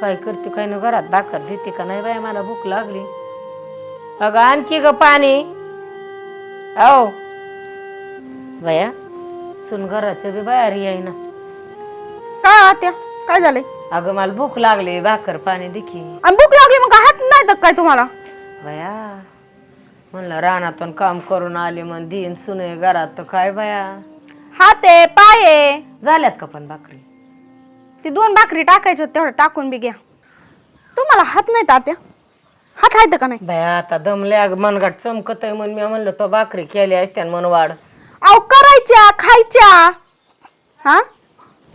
काय करते काय ना घरात भाकर देते का नाही बाय मला भूक लागली. अगं आणखी ग पाणी. हो बया सुन घराच्या बी बाहेर येईना काय आत्या काय झालंय? अगं मला भूक लागली भाकर पाणी देखी आणि भूक लागली मग हात नाही तर काय तुम्हाला? बया म्हणलं रानातून काम करून आले मग दिन सुने घरात तर काय बया? हात आहे पाय आहे. झाल्यात का पण भाकरी? ती दोन भाकरी टाकायची होती, तेवढं टाकून बी घ्या. तुम्हाला हात नाही तात्या. हात आहेत का नाही? बया आता दमले अग मनगट चमकत आहे म्हणून मी म्हणलं तो भाकरी केली असत्या मन वाढ. अहो करायच्या खायच्या. हा?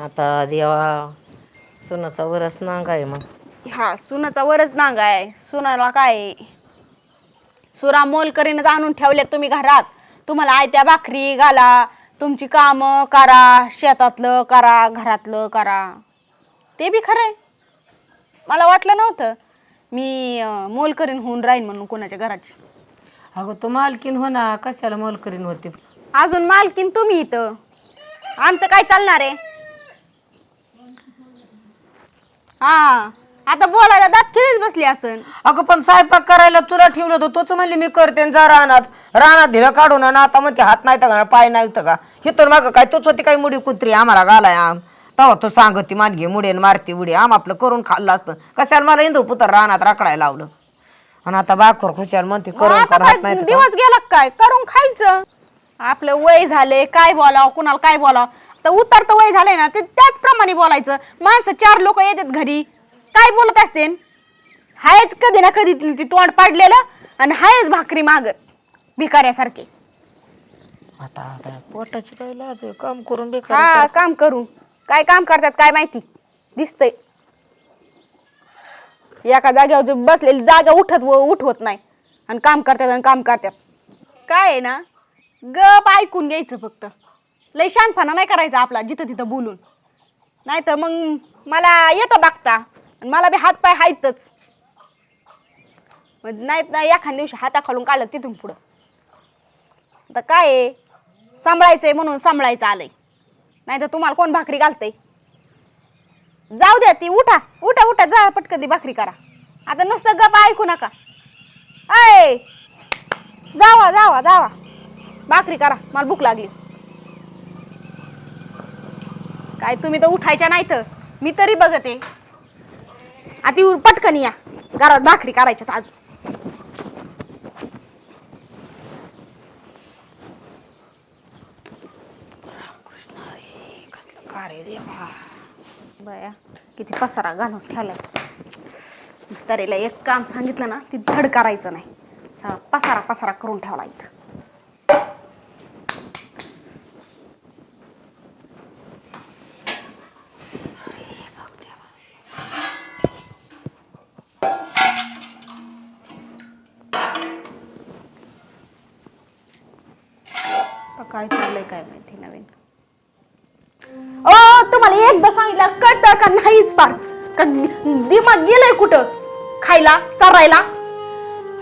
आता देवा सुनाचा वरस नांग आहे मग. हा सुनाचा वरच नांग आहे. सुनाला काय? सुरा मोल करीनच आणून ठेवले तुम्ही घरात. तुम्हाला आयत्या भाकरी घाला तुमची कामं करा शेतातलं करा घरातलं करा. ते बी खरं आहे. मला वाटलं नव्हतं. मी अं, मोल करीन होऊन राहीन म्हणून कोणाच्या घराची. अगं तू मालकीन हो ना कशाला मोल करीन होती? अजून मालकीन तुम्ही इथं. आमचं काय चालणार आहे? हा आता बोलायला दात खिळीच बसली असन. अगं पण स्वयंपाक करायला तुला ठेवलं होतं तोच म्हणले मी करते आणि जा रानात. रानात दिलं काढून आणि आता म्हणते हात नाही तर का पाय नाही तर का हिथून मागं काय तोच होती काय मुडी कुत्री आम्हाला घालाय आम. तेव्हा तो सांगती मानगी मुडेन मारती उडी आम आपलं करून खाल्लं असतं. कशाला मला इंद्र पुत्र रानात राखडायला लावलं? आणि आता बाकर खुशाल म्हणते करून आता नाही तर? दिवस गेला काय? करून खायचं. आपलं वय झाले काय बोलावं कुणाला काय बोलावं? तर उतरतं वय झालंय ना ते त्याचप्रमाणे बोलायचं. माणसं चार लोक येतात घरी. काय बोलत असते? हायच कधी ना कधी ती तोंड पाडलेलं आणि हायच भाकरी मागत भिकाऱ्यासारखे. आता आता पोटाची काय लाज आहे, काम करून बेकार हा काम करू काय काम करतात काय माहिती? दिसतंय. एका जागेवर जे बसलेली जागा उठत व उठवत नाही. आणि काम करतात आणि काम करतात. काय आहे ना? गप ऐकून घ्यायचं फक्त. लय शांतपणा नाही करायचा आपला जिथं तिथं बोलून. नाही तर मग मला येतं बघता. आणि मला बी हातपाय हायतच. नाही एखाद्या दिवशी हाताखालून काढलं तिथून पुढं. आता काय आहे? सांभाळायचंय म्हणून सांभाळायचं आलंय. नाही तर तुम्हाला कोण भाकरी घालतंय? जाऊ द्या ती उठा उठा उठा जा पटकन ती भाकरी करा. आता नुसतं गप ऐकू नका. अय जावा जावा जावा. भाकरी करा मला भूक लागली. काय तुम्ही तर उठायच्या नाही तर मी तरी बघते. आता पटकन या. घरात भाकरी करायच्यात अजून. अरे देवा बया किती पसारा घालून ठेवलाय तरीला एक काम सांगितलं ना ती धड करायचं नाही. सगळा पसारा पसारा करून ठेवला इथं. काय चाललंय काय माहिती नवीन. तुम्हाला एकदा सांगितलं कळतं का नाहीच पार का दिमाग गेलंय कुठं? खायला चरायला?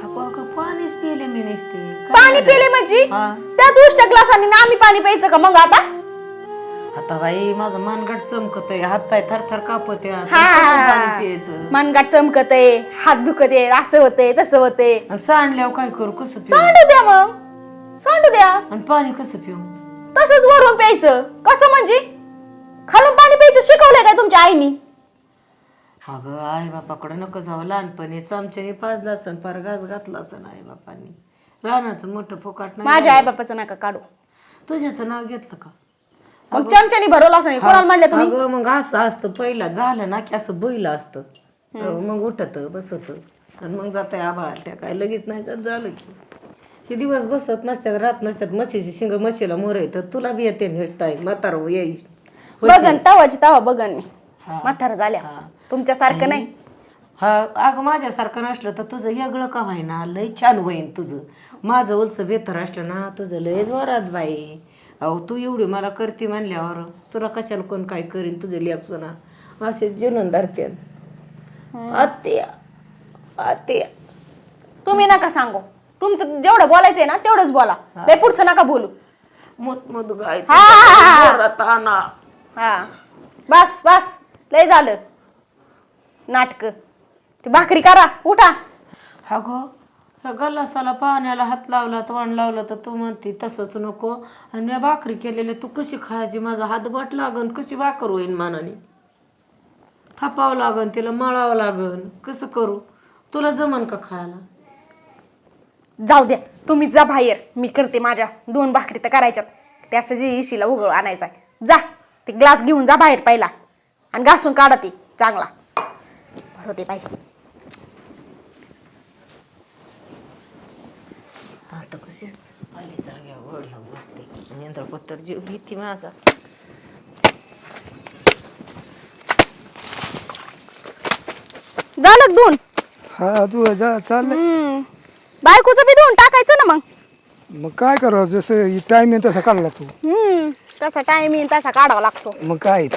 अगं अगं पाणीच पिले मी नसते. पाणी? पिले म्हणजे? हा. त्याच उष्ट ग्लासाने ना आम्ही पाणी प्यायचं का मग आता? आता बाई माझं मनगट चमकत आहे हात पाय थरथर कापत आहे आता. हा. कसं पाणी पियायचं? मनगाट चमकत आहे हात दुखत आहे असं होते तसं होते आणि सांडल्यावर काय करू? कसं पिऊ? सांडू द्या मग. सांडू द्या. आणि पाणी कसं पिऊ? तसंच वरून प्यायचं. कसं म्हणजे? खालून प्यायचं शिकवलंय काय तुमच्या आईनी? अगं आई बापाकडे नको जावं लहानपणी चमच्याने पाजला असन पार घास घातला असन आई बापांनी रानाचं मोठं फुकाट नाही माझ्या आई बापाचं नका काढू. तुझ्याचं नाव घेतलं का? मग चमच्यानी भरवलं असं कोणाला म्हणलं तुम्ही? अगं मग असं असतं पहिला झालं ना की असं बैल असतं. मग उठत बसत. आणि मग जात आबाळा काय लगेच नाही जात झालं की. हे दिवस बसत नसतात राहत नसतात. म्हशीची शिंग म्हशीला मोर येतं तुला बी येते टाईम म्हातार येईल. बघन तवाची तवा बघन मी. हा. म्हातारा झाल्या. हा. तुमच्यासारखं नाही. हा अगं माझ्यासारखं नसलं तर तुझं वेगळं का व्हायना? लय छान होईन तुझं. माझं उलस बेहतर असलं ना तुझं लय जोरात बाई. अहो तू एवढी मला करते म्हणल्यावर तुला कशाला कोण काय करीन तुझं लेख ना असे जीवन धरते आत्या आत्या. तुम्ही नका सांगू. तुमचं जेवढं बोलायचंय ना तेवढंच बोला. लय पुढचं नका बोलू. मोत मोत गाय हा, हा, हा. जोरात आणा. हा. बस बस. लय झालं. नाटक. ती भाकरी करा उठा. अगं ह्या गल्लासाला पाण्याला हात लावला तोंड लावलं तर तू म्हणते तसंच नको. आणि मी भाकरी केलेली तू कशी खायची? माझा हातबट लागन कशी भाकर होईन मानाने? थापावं लागन तिला मळावं लागन. कसं करू? तुला जमन का खायला? जाऊ द्या. तुम्ही जा बाहेर. मी करते माझ्या दोन भाकरी तर करायच्यात. त्यासाठी इशीला उघड आणायचा जा. ते ग्लास घेऊन जा बाहेर पहिला. आणि घासून काढा ती चांगला. होते पाहिजे आता कशी? आली जाग्यावर वड्या बसते. नेंद्र पत्तर जीव भीती माझा. झालं दोन हा तू जा चाललंय. बायकोचं बी धुवून टाकायचं ना मग. मग काय करावं जसं टाइम आहे तसा काढला तू. हम्म. तसा टाइम येईल तसा काढावा लागतो. मग काय?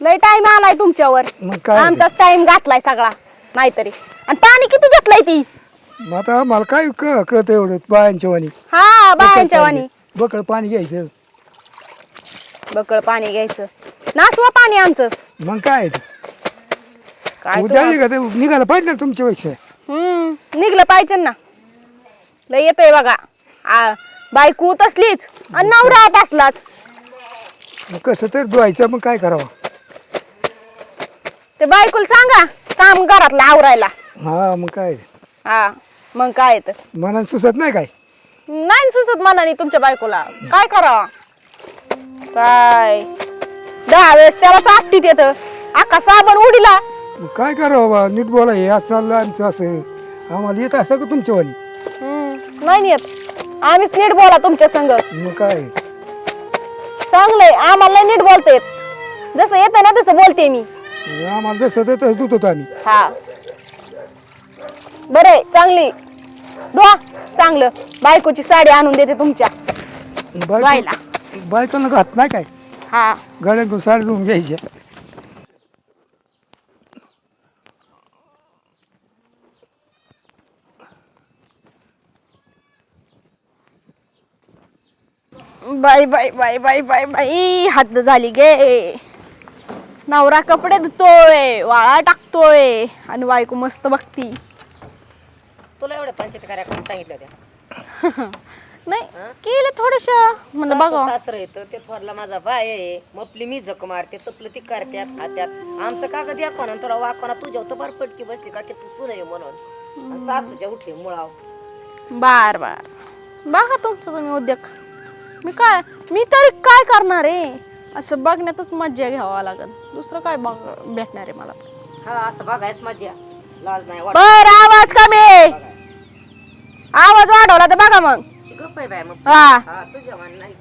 लय टाइम आलाय तुमच्यावर. मग काय? ते? आमचाच टाइम घातलाय सगळा नाहीतरी. आणि पाणी किती घेतलंय ती? मग आता मला काय क कळतं एवढं? बायांच्या वाणी. हा बायांच्या वाणी. बकळ पाणी घ्यायचं. बकळ पाणी घ्यायचं. नासवा पाणी आमचं. मग काय? ते? काय ते निघायला पाहिजे ना तुमच्यापेक्षा. हम्म निघलं पाहिजे ना. लय येतोय बघा. आ, बायको तसलीच. आणि नवरा तसलाच. मग कसं तर धुवायचं मग काय करावं? ते बायकोला सांगा काम घरातलं आवरायला. हा मग काय? हा मग काय येतं मनात सुचत नाही काय? नाही सुचत मनाने तुमच्या बायकोला. काय करावा? काय? दहा वेळेस त्याला चापटीत येत. अख्खा साबण उडीला. मग काय करावं बा? नीट बोला हे आज चाललं आमचं असं. आम्हाला येत असं का तुमच्या हम्म, नाही येत. आम्हीच नीट बोला तुमच्या संग. मग काय? चांगलंय. आम्हाला नीट बोलता येत जसं येतं ना तसं बोलते मी. आम्हाला जसं तसं होतो आम्ही. हा. बरंय चांगली. धुवा. चांगलं. बायकोची साडी आणून देते तुमच्या. बायला. बायको बायकोला घात नाही काय? हा. गड्यातून साडी धुवून घ्यायच्या bye bye bye bye bye बाई. हद्द झाली गे. नवरा कपडे धुतोय वाळा टाकतोय आणि बायको मस्त बघती. तुला एवढ्या पंचायती कार्याकडून सांगितलं होत्या नाही केलं थोडस. म्हणलं बघा. सासर येतं ते थोरला माझा भाय आहे. मपली मी जक मारते तपलं ती करत्यात खात्यात. आमचं का कधी कोणा तुला वाकोना तुझ्या तर बार पटकी बसली का की तू सुनय म्हणून. आणि सासूच्या उठली मुळाव बार बार. बघा तुमचं तुम्ही उद्योग. मी काय मी तरी काय करणार आहे? असं बघण्यातच मज्जा घ्यावा लागल. दुसरं काय बघ भेटणार आहे मला? हा असं बघायच मजा लाज नाही वाट बर आवाज कमी आवाज वाढवला तर बघा मग. गप्प आहे बाय मग. हा. हा तुझ्या मान नाही